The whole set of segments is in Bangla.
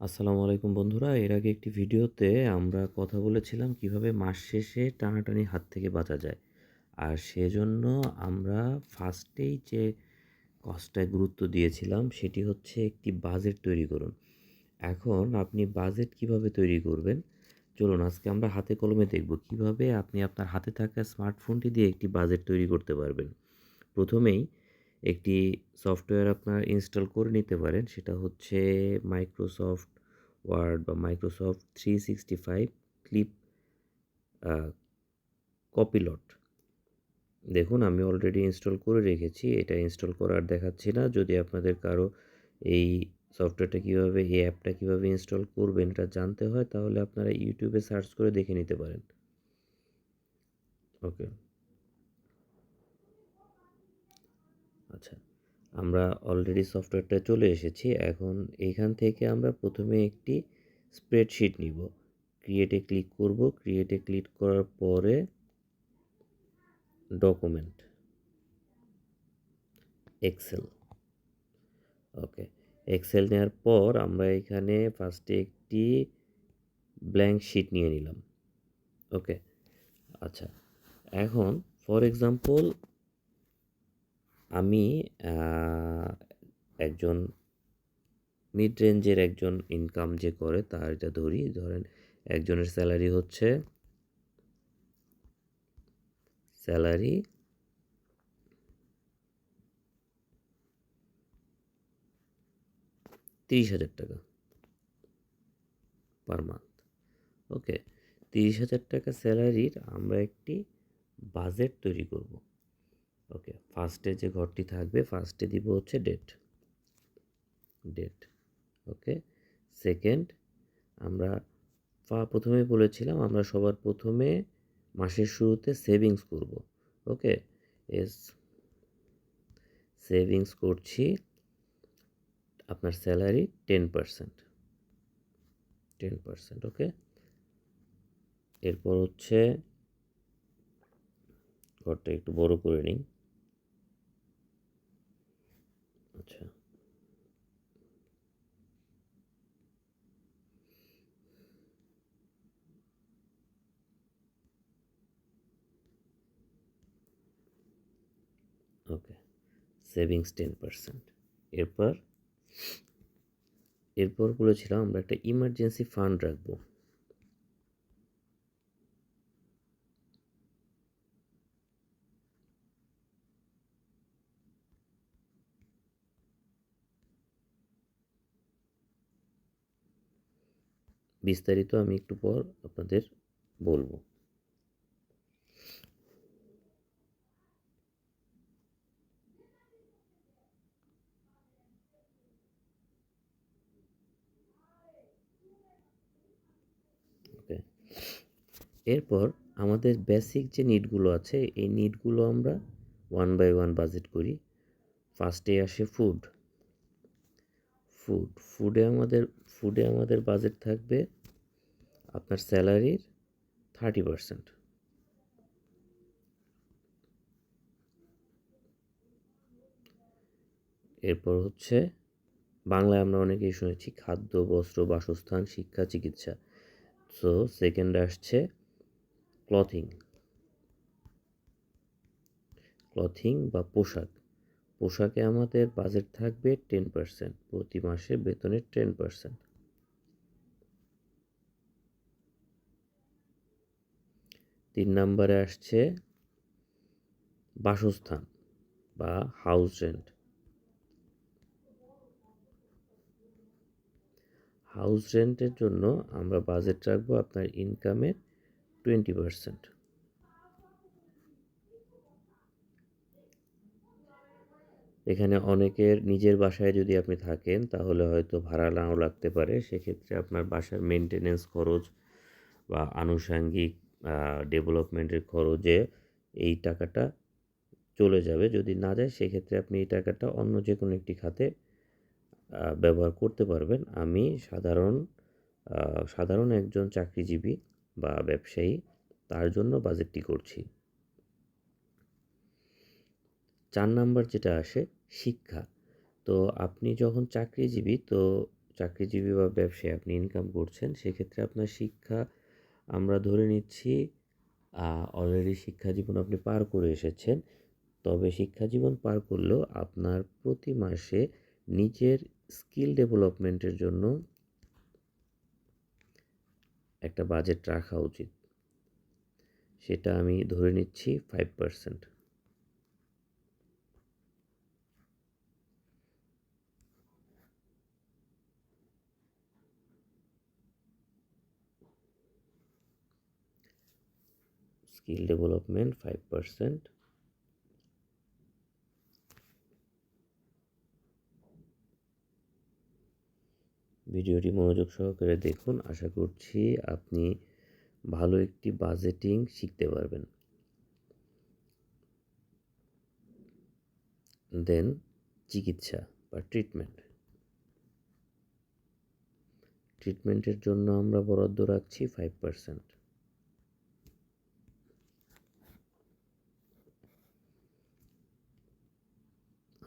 আসসালামু আলাইকুম বন্ধুরা, এর আগে একটি ভিডিওতে আমরা কথা বলেছিলাম কীভাবে মাস শেষে টানাটানি হাত থেকে বাঁচা যায়। আর সেজন্য আমরা ফার্স্টেই যে কাজটায় গুরুত্ব দিয়েছিলাম সেটি হচ্ছে একটি বাজেট তৈরি করুন। এখন আপনি বাজেট কীভাবে তৈরি করবেন? চলুন, আজকে আমরা হাতে কলমে দেখব কীভাবে আপনি আপনার হাতে থাকা স্মার্টফোনটি দিয়ে একটি বাজেট তৈরি করতে পারবেন। প্রথমেই একটি সফটওয়্যার আপনার ইনস্টল করে নিতে পারেন। সেটা হচ্ছে মাইক্রোসফট ওয়ার্ড বা Microsoft three sixty five clip Copilot দেখুন, আমি অলরেডি ইনস্টল করে রেখেছি। এটা ইনস্টল করার দেখাচ্ছি না। যদি আপনাদের কারও এই সফটওয়্যারটা কীভাবে, এই অ্যাপটা কীভাবে ইনস্টল করবেন এটা জানতে হয়, তাহলে আপনারা ইউটিউবে সার্চ করে দেখে নিতে পারেন। ওকে আচ্ছা আমরা অলরেডি সফটওয়্যারটা চলে এসেছি। এখন এইখান থেকে আমরা প্রথমে একটি স্প্রেডশিট নিব। ক্রিয়েটে ক্লিক করব। ক্রিয়েটে ক্লিক করার পরে ডকুমেন্ট এক্সেল ওকে এক্সেল নেওয়ার পর আমরা এখানে ফার্স্টে একটি ব্ল্যাঙ্ক শিট নিয়ে নিলাম। ওকে আচ্ছা এখন ফর এক্সাম্পল আমি একজন মিড রেঞ্জের একজন ইনকাম যে করে তার এটা ধরি। ধরেন একজনের স্যালারি হচ্ছে স্যালারি তিরিশ হাজার টাকা পার মান্থ ওকে তিরিশ হাজার টাকা স্যালারির আমরা একটি বাজেট তৈরি করব। ওকে ফার্স্টে যে ঘরটি থাকবে ফার্স্টে দিব হচ্ছে ডেট ডেট ওকে সেকেন্ড আমরা প্রথমে বলেছিলাম আমরা সবার প্রথমে মাসের শুরুতে সেভিংস করব ওকে এস সেভিংস করছি আপনার salary ten percent ten percent okay এরপর হচ্ছে ঘরটা একটু বড় করে নিই। আচ্ছা। ওকে সেভিংস টেন পারসেন্ট এরপর? এরপর বলেছিলাম আমরা একটা ইমার্জেন্সি ফান্ড রাখব। বিস্তারিত আমি একটু পর আপনাদের বলব। এরপর আমাদের বেসিক যে নিডগুলো আছে, এই নিডগুলো আমরা ওয়ান বাই ওয়ান বাজেট করি। ফার্স্টে আসে ফুড ফুড ফুডে আমাদের ফুডে আমাদের বাজেট থাকবে আপনার স্যালারির থার্টি পারসেন্ট। এরপর হচ্ছে, বাংলায় আমরা অনেকেই শুনেছি খাদ্য, বস্ত্র, বাসস্থান, শিক্ষা, চিকিৎসা। সো সেকেন্ড আসছে ক্লথিং ক্লথিং বা পোশাক। পোশাকে আমাদের বাজেট থাকবে টেন পার্সেন্ট প্রতি মাসে বেতনের টেন পার্সেন্ট তিন নম্বরে আসছে বাসস্থান বা হাউস রেন্ট হাউস রেন্টের জন্য আমরা বাজেট রাখব আপনার ইনকামের টোয়েন্টি পারসেন্ট এখানে অনেকের নিজের বাসায় যদি আপনি থাকেন, তাহলে হয়তো ভাড়া নাও লাগতে পারে। সেক্ষেত্রে আপনার বাসার মেনটেনেন্স খরচ বা আনুষাঙ্গিক ডেভেলপমেন্টের খরচে এই টাকাটা চলে যাবে। যদি না যায়, সেক্ষেত্রে আপনি এই টাকাটা অন্য যে কোনো একটি খাতে ব্যবহার করতে পারবেন। আমি সাধারণ সাধারণ একজন চাকরিজীবী বা ব্যবসায়ী, তার জন্য বাজেটটি করছি। চার নাম্বার যেটা আসে, শিক্ষা। তো আপনি যখন চাকরিজীবী, তো চাকরিজীবী বা ব্যবসায়ী আপনি ইনকাম করছেন, সেক্ষেত্রে আপনার শিক্ষা আমরা ধরে নিচ্ছি অলরেডি শিক্ষা জীবন আপনি পার করে এসেছেন। তবে শিক্ষা জীবন পার করলেও আপনার প্রতি মাসে নিজের স্কিল ডেভেলপমেন্টের জন্য একটা বাজেট রাখা উচিত। সেটা আমি ধরে নিচ্ছি five percent skill development five percent. ভিডিওটি মনোযোগ সহকারে দেখুন। আশা করছি আপনি ভালো একটি বাজেটিং শিখতে পারবেন। দেন চিকিৎসা বা ট্রিটমেন্ট। ট্রিটমেন্টের জন্য আমরা বরাদ্দ রাখছি ফাইভ পার্সেন্ট।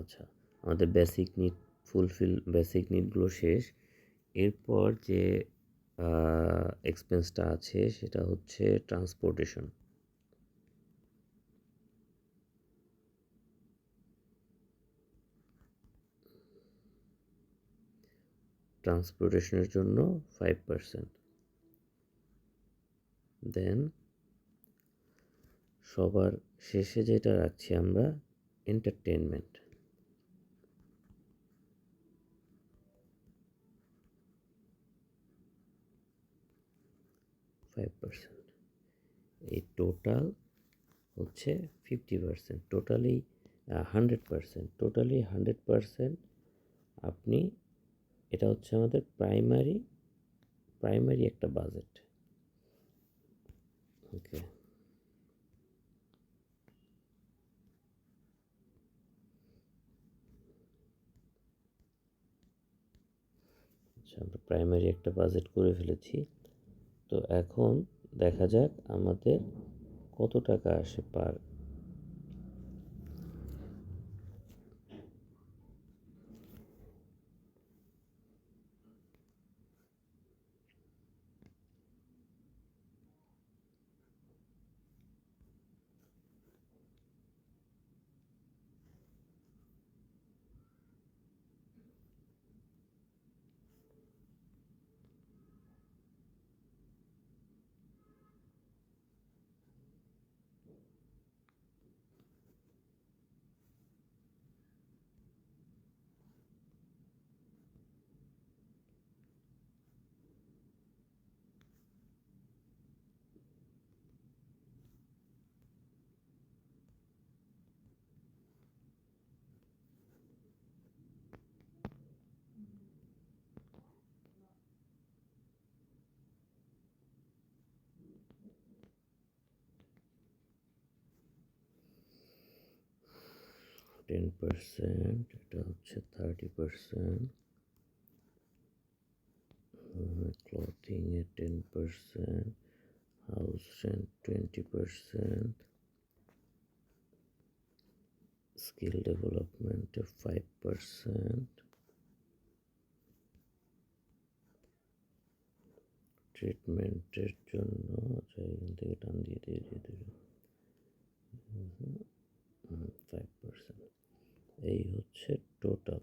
আচ্ছা আমাদের বেসিক নিড ফুলফিল বেসিক নিডগুলো শেষ। এরপর যে এক্সপেন্সটা আছে সেটা হচ্ছে ট্রান্সপোর্টেশন ট্রান্সপোর্টেশনের জন্য ফাইভ পার্সেন্ট দেন সবার শেষে যেটা রাখছি আমরা এন্টারটেনমেন্ট ফাইভ পার্সেন্ট এই টোটাল হচ্ছে fifty percent totally hundred percent totally hundred percent আপনি, এটা হচ্ছে আমাদের প্রাইমারি প্রাইমারি একটা বাজেট ওকে আচ্ছা আমরা প্রাইমারি একটা বাজেট করে ফেলেছি। তো এখন দেখা যাক আমাদের কত টাকা আসে পার টেন পার্সেন্ট এটা হচ্ছে thirty percent ক্লথিংয়ে ten percent house rent twenty percent skill ডেভেলপমেন্টে five percent ট্রিটমেন্টের জন্য আচ্ছা এখান থেকে টান দিয়ে দিয়ে দিয়ে দেবে ফাইভ পার্সেন্ট এই হচ্ছে টোটাল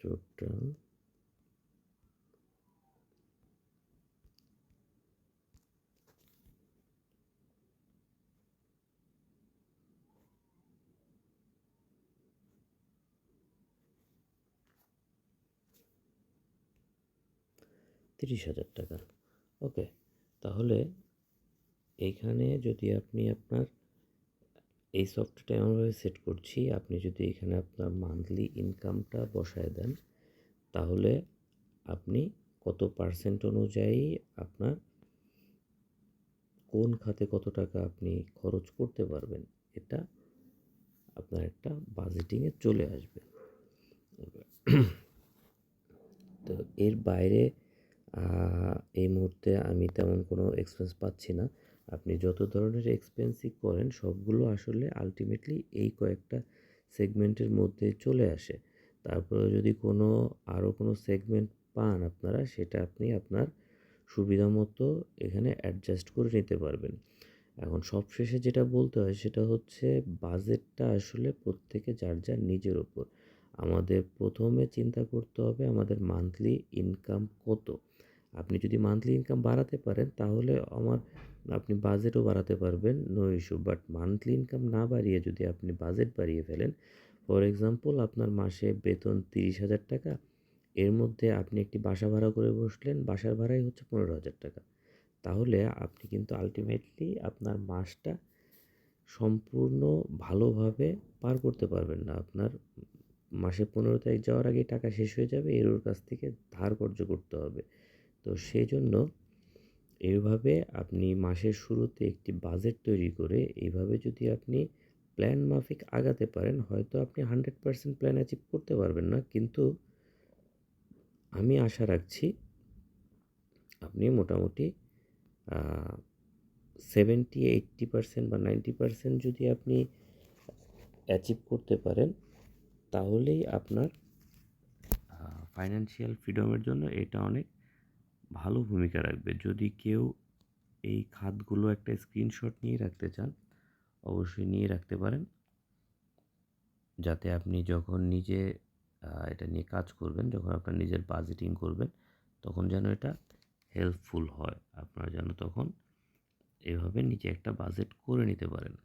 টোটাল তিরিশ হাজার টাকা। ওকে তাহলে এইখানে যদি আপনি আপনার এই সফটওয়্যারটা এমনভাবে সেট করছি, আপনি যদি এখানে আপনার মান্থলি ইনকামটা বসায় দেন, তাহলে আপনি কত পার্সেন্ট অনুযায়ী আপনার কোন খাতে কত টাকা আপনি খরচ করতে পারবেন, এটা আপনার একটা বাজেটিংয়ে চলে আসবে। তো এর বাইরে এই মুহূর্তে আমি তেমন কোনো এক্সপেন্স পাচ্ছি না। আপনি যত ধরনের এক্সপেন্সিভ করেন, সবগুলো আসলে আলটিমেটলি এই কয়েকটা সেগমেন্টের মধ্যে চলে আসে। তারপরে যদি কোনো আরও কোনো সেগমেন্ট পান আপনারা, সেটা আপনি আপনার সুবিধা মতো এখানে অ্যাডজাস্ট করে নিতে পারবেন। এখন সবশেষে যেটা বলতে হয়, সেটা হচ্ছে বাজেটটা আসলে প্রত্যেকে যার যার নিজের ওপর। আমাদের প্রথমে চিন্তা করতে হবে আমাদের মান্থলি ইনকাম কত। আপনি যদি মান্থলি ইনকাম বাড়াতে পারেন, তাহলে আমার আপনি বাজেটও বাড়াতে পারবেন no issue but monthly income না বাড়িয়ে যদি আপনি বাজেট বাড়িয়ে ফেলেন ফর এক্সাম্পল আপনার মাসে বেতন তিরিশ হাজার টাকা, এর মধ্যে আপনি একটি বাসা ভাড়া করে বসলেন, বাসার ভাড়াই হচ্ছে পনেরো হাজার টাকা। তাহলে আপনি কিন্তু আলটিমেটলি আপনার মাসটা সম্পূর্ণ ভালোভাবে পার করতে পারবেন না। আপনার মাসে পনেরো তারিখ যাওয়ার আগে টাকা শেষ হয়ে যাবে এর ওর কাছ থেকে ধার কর্য করতে হবে। তো সেই জন্য এইভাবে আপনি মাসের শুরুতে একটি বাজেট তৈরি করে এইভাবে যদি আপনি প্ল্যান মাফিক আগাতে পারেন, হয়তো আপনি হান্ড্রেড পারসেন্ট প্ল্যান অ্যাচিভ করতে পারবেন না। কিন্তু আমি আশা রাখছি আপনি মোটামুটি সেভেন্টি এইট্টি পারসেন্ট বা নাইনটি পারসেন্ট যদি আপনি অ্যাচিভ করতে পারেন, তাহলেই আপনার ফাইন্যান্সিয়াল ফ্রিডমের জন্য এটা অনেক ভালো ভূমিকা রাখবে। যদি কেউ এই খাতগুলো একটা স্ক্রিনশট নিয়ে রাখতে চান, অবশ্যই নিয়ে রাখতে পারেন। যাতে আপনি যখন নিজে এটা নিয়ে কাজ করবেন, যখন আপনার নিজের বাজেটিং করবেন, তখন যেন এটা হেল্পফুল হয়। আপনারা যেন তখন এভাবে নিজে একটা বাজেট করে নিতে পারেন।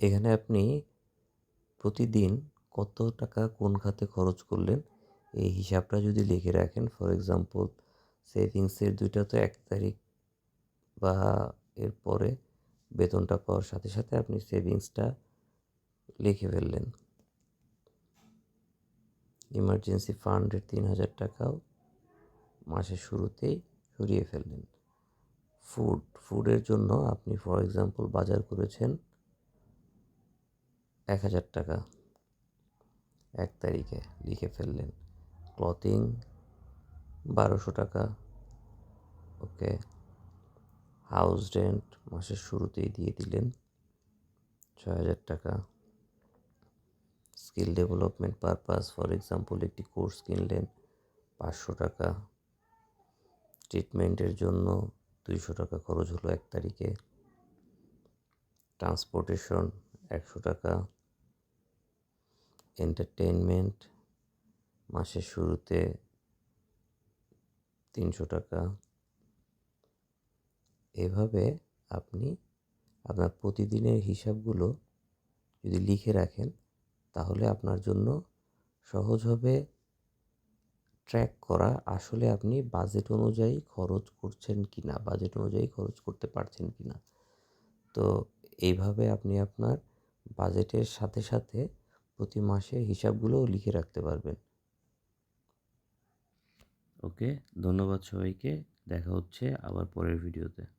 এখানে আপনি প্রতিদিন কত টাকা কোন খাতে খরচ করলেন? এই হিসাবটা যদি লিখে রাখেন ফর এক্সাম্পল সেভিংসের দুইটা তো এক তারিখ বা এর পরে বেতনটা পাওয়ার সাথে সাথে আপনি সেভিংসটা লিখে ফেললেন। ইমার্জেন্সি ফান্ডের তিন হাজার টাকাও মাসের শুরুতেই সরিয়ে ফেললেন। ফুড ফুডের জন্য আপনি ফর এক্সাম্পল বাজার করেছেন এক হাজার টাকা। এক তারিখে লিখে ফেললেন। ক্লথিং বারোশো টাকা। ওকে। হাউস রেন্ট মাসের শুরুতেই দিয়ে দিলেন ছয় হাজার টাকা। Skill development purpose for example একটি কোর্স কিনলেন পাঁচশো টাকা। ট্রিটমেন্টের জন্য দুইশো টাকা খরচ হলো এক তারিখে। ট্রান্সপোর্টেশন একশো টাকা। এন্টারটেনমেন্ট মাসের শুরুতে তিনশো টাকা। এভাবে আপনি আপনার প্রতিদিনের হিসাবগুলো যদি লিখে রাখেন, তাহলে আপনার জন্য সহজ হবে ট্র্যাক করা, আসলে আপনি বাজেট অনুযায়ী খরচ করছেন কি না বাজেট অনুযায়ী খরচ করতে পারছেন কি না তো এইভাবে আপনি আপনার বাজেটের সাথে সাথে প্রতি মাসে হিসাবগুলোও লিখে রাখতে পারবেন। ওকে ধন্যবাদ সবাইকে। দেখা হচ্ছে আবার পরের ভিডিওতে।